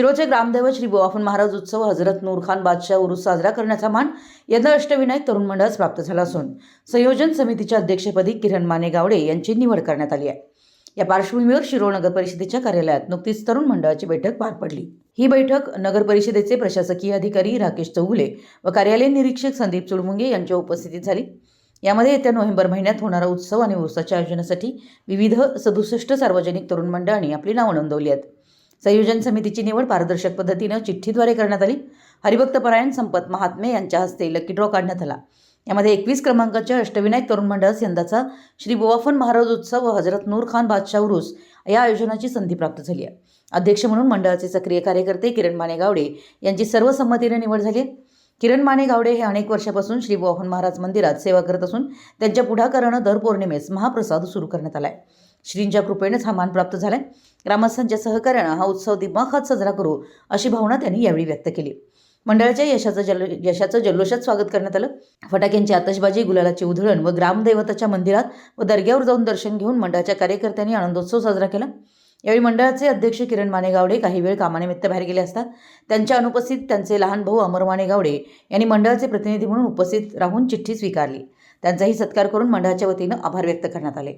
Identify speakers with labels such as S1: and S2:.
S1: शिरोचे ग्रामदैवत श्री बोवाफन महाराज उत्सव हजरत नूरखान बादशाह उरुस साजरा करण्याचा मान यंदा अष्टविनायक तरुण मंडळास प्राप्त झाला असून संयोजन समितीच्या अध्यक्षपदी किरण माने गावडे यांची निवड करण्यात आली आहे. या पार्श्वभूमीवर शिरोळ नगर परिषदेच्या कार्यालयात नुकतीच तरुण मंडळाची बैठक पार पडली. ही बैठक नगर परिषदेचे प्रशासकीय अधिकारी राकेश चौगुले व कार्यालयीन निरीक्षक संदीप चुडमुंगे यांच्या उपस्थितीत झाली. यामध्ये येत्या नोव्हेंबर महिन्यात होणारा उत्सव आणि उर्साच्या आयोजनासाठी विविध सदुसष्ट सार्वजनिक तरुण मंडळांनी आपली नावं नोंदवली आहेत. संयोजन समितीची निवड पारदर्शक पद्धतीनं चिठ्ठीद्वारे करण्यात आली. हरिभक्त परायण संपत महात्मे यांच्या हस्ते लकी ड्रॉ काढण्यात आला. यामध्ये एकवीस क्रमांकाच्या अष्टविनायक तरुण मंडळास यंदाचा श्री बोवाफन महाराज उत्सव व हजरत नूर खान बादशाह उरुस या आयोजनाची संधी प्राप्त झाली आहे. अध्यक्ष म्हणून मंडळाचे सक्रिय कार्यकर्ते किरण माने गावडे यांची सर्वसंमतीने निवड झाली आहे. किरण माने गावडे हे अनेक वर्षापासून श्री बोवाफन महाराज मंदिरात सेवा करत असून त्यांच्या पुढाकारानं दर पौर्णिमेस महाप्रसाद सुरू करण्यात आला आहे श्रींच्या कृपेनेच हा मान प्राप्त झालाय. ग्रामस्थांच्या सहकार्यानं हा उत्सव दिमाखात साजरा करू अशी भावना त्यांनी यावेळी व्यक्त केली. मंडळाच्या यशाचं जल यशाचं जल्लोषात स्वागत करण्यात आलं. फटाक्यांची आतषबाजी गुलालाची उधळण व ग्रामदैवताच्या मंदिरात व दर्ग्यावर जाऊन दर्शन घेऊन मंडळाच्या कार्यकर्त्यांनी आनंदोत्सव साजरा केला. यावेळी मंडळाचे अध्यक्ष किरण माने गावडे काही वेळ कामानिमित्त बाहेर गेले असतात. त्यांच्या अनुपस्थित त्यांचे लहान भाऊ अमर माने गावडे यांनी मंडळाचे प्रतिनिधी म्हणून उपस्थित राहून चिठ्ठी स्वीकारली. त्यांचाही सत्कार करून मंडळाच्या वतीनं आभार व्यक्त करण्यात आले.